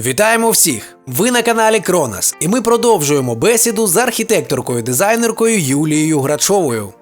Вітаємо всіх! Ви на каналі Кронас, і ми продовжуємо бесіду з архітекторкою-дизайнеркою Юлією Грачовою.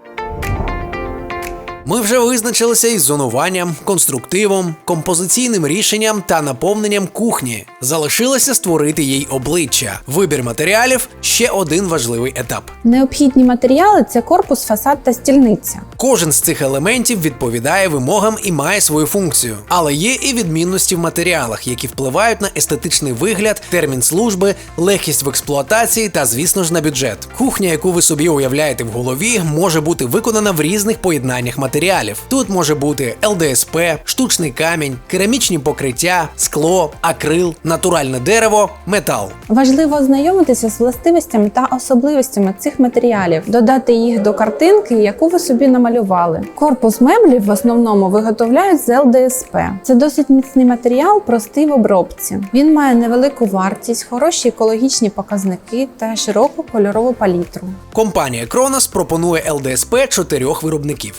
Ми вже визначилися із зонуванням, конструктивом, композиційним рішенням та наповненням кухні. Залишилося створити їй обличчя. Вибір матеріалів ще один важливий етап. Необхідні матеріали це корпус, фасад та стільниця. Кожен з цих елементів відповідає вимогам і має свою функцію, але є і відмінності в матеріалах, які впливають на естетичний вигляд, термін служби, легкість в експлуатації та, звісно ж, на бюджет. Кухня, яку ви собі уявляєте в голові, може бути виконана в різних поєднаннях матеріалів. Тут може бути ЛДСП, штучний камінь, керамічні покриття, скло, акрил, натуральне дерево, метал. Важливо ознайомитися з властивостями та особливостями цих матеріалів, додати їх до картинки, яку ви собі намалювали. Корпус меблів в основному виготовляють з ЛДСП. Це досить міцний матеріал, простий в обробці. Він має невелику вартість, хороші екологічні показники та широку кольорову палітру. Компанія Кронос пропонує ЛДСП чотирьох виробників: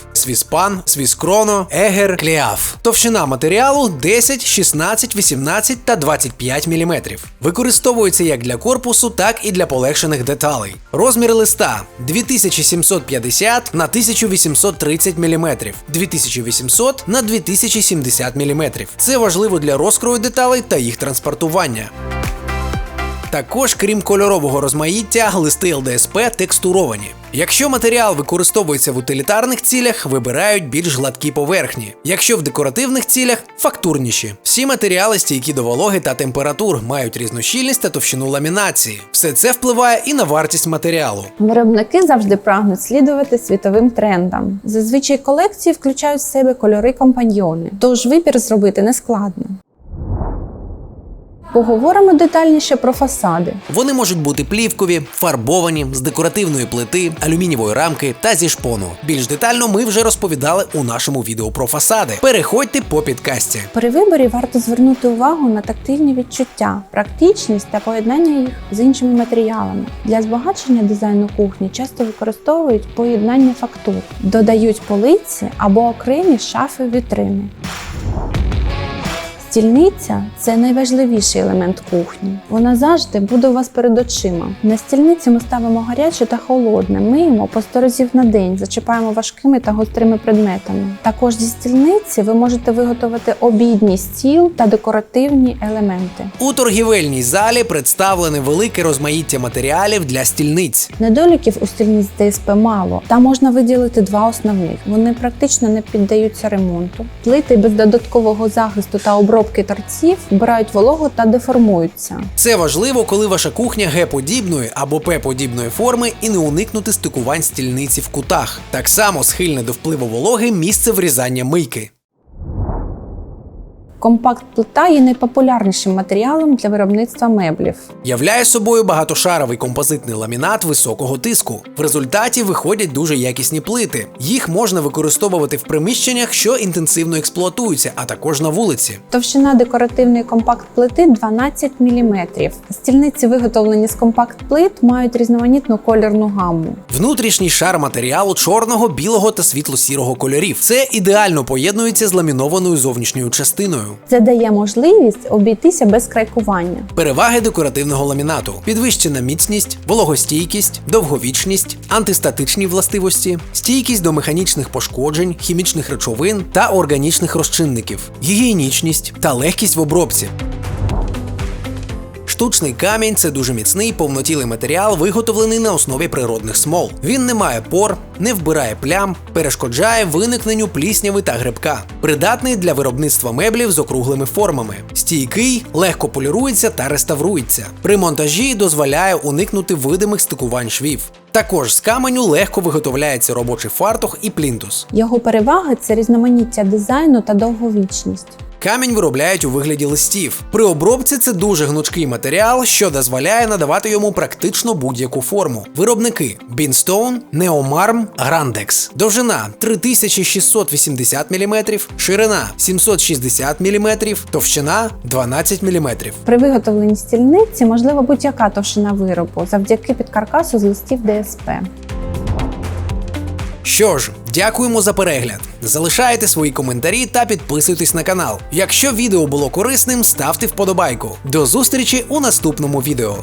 Свіспан, Свіскроно, Егер, Кліаф. Товщина матеріалу 10, 16, 18 та 25 мм. Використовується як для корпусу, так і для полегшених деталей. Розмір листа 2750 на 1830 мм, 2800 на 2070 мм. Це важливо для розкрою деталей та їх транспортування. Також, крім кольорового розмаїття, листи ЛДСП текстуровані. Якщо матеріал використовується в утилітарних цілях, вибирають більш гладкі поверхні. Якщо в декоративних цілях фактурніші. Всі матеріали стійкі до вологи та температур, мають різнощільність та товщину ламінації. Все це впливає і на вартість матеріалу. Виробники завжди прагнуть слідувати світовим трендам. Зазвичай колекції включають в себе кольори компаньйони, тож вибір зробити нескладно. Поговоримо детальніше про фасади. Вони можуть бути плівкові, фарбовані, з декоративної плити, алюмінієвої рамки та зі шпону. Більш детально ми вже розповідали у нашому відео про фасади. Переходьте по підкасті. При виборі варто звернути увагу на тактильні відчуття, практичність та поєднання їх з іншими матеріалами. Для збагачення дизайну кухні часто використовують поєднання фактур, додають полиці або окремі шафи вітрини. Стільниця це найважливіший елемент кухні. Вона завжди буде у вас перед очима. На стільниці ми ставимо гаряче та холодне, миємо по 100 разів на день, зачіпаємо важкими та гострими предметами. Також зі стільниці ви можете виготовити обідній стіл та декоративні елементи. У торгівельній залі представлене велике розмаїття матеріалів для стільниць. Недоліків у стільниць ДСП мало. Та можна виділити два основних. Вони практично не піддаються ремонту. Плити без додаткового захисту та обробки торців вбирають вологу та деформуються. Це важливо, коли ваша кухня Г-подібної або П-подібної форми і не уникнути стикувань стільниці в кутах. Так само схильне до впливу вологи місце врізання мийки. Компакт-плита є найпопулярнішим матеріалом для виробництва меблів. Являє собою багатошаровий композитний ламінат високого тиску. В результаті виходять дуже якісні плити. Їх можна використовувати в приміщеннях, що інтенсивно експлуатуються, а також на вулиці. Товщина декоративної компакт-плити 12 мм. Стільниці, виготовлені з компакт-плит, мають різноманітну кольорну гамму. Внутрішній шар матеріалу чорного, білого та світло-сірого кольорів. Це ідеально поєднується з ламінованою зовнішньою частиною. Це дає можливість обійтися без крайкування. Переваги декоративного ламінату: підвищена міцність, вологостійкість, довговічність, антистатичні властивості, стійкість до механічних пошкоджень, хімічних речовин та органічних розчинників, гігієнічність та легкість в обробці. Штучний камінь це дуже міцний повнотілий матеріал, виготовлений на основі природних смол. Він не має пор, не вбирає плям, перешкоджає виникненню плісняви та грибка. Придатний для виробництва меблів з округлими формами. Стійкий, легко полірується та реставрується. При монтажі дозволяє уникнути видимих стикувань швів. Також з каменю легко виготовляється робочий фартух і плінтус. Його переваги це різноманіття дизайну та довговічність. Камінь виробляють у вигляді листів. При обробці це дуже гнучкий матеріал, що дозволяє надавати йому практично будь-яку форму. Виробники Beanstone, Neomarm, Grandex. Довжина 3680 мм, ширина 760 мм, товщина 12 мм. При виготовленні стільниці можлива будь-яка товщина виробу завдяки підкаркасу з листів ДСП. Що ж, дякуємо за перегляд. Залишайте свої коментарі та підписуйтесь на канал. Якщо відео було корисним, ставте вподобайку. До зустрічі у наступному відео.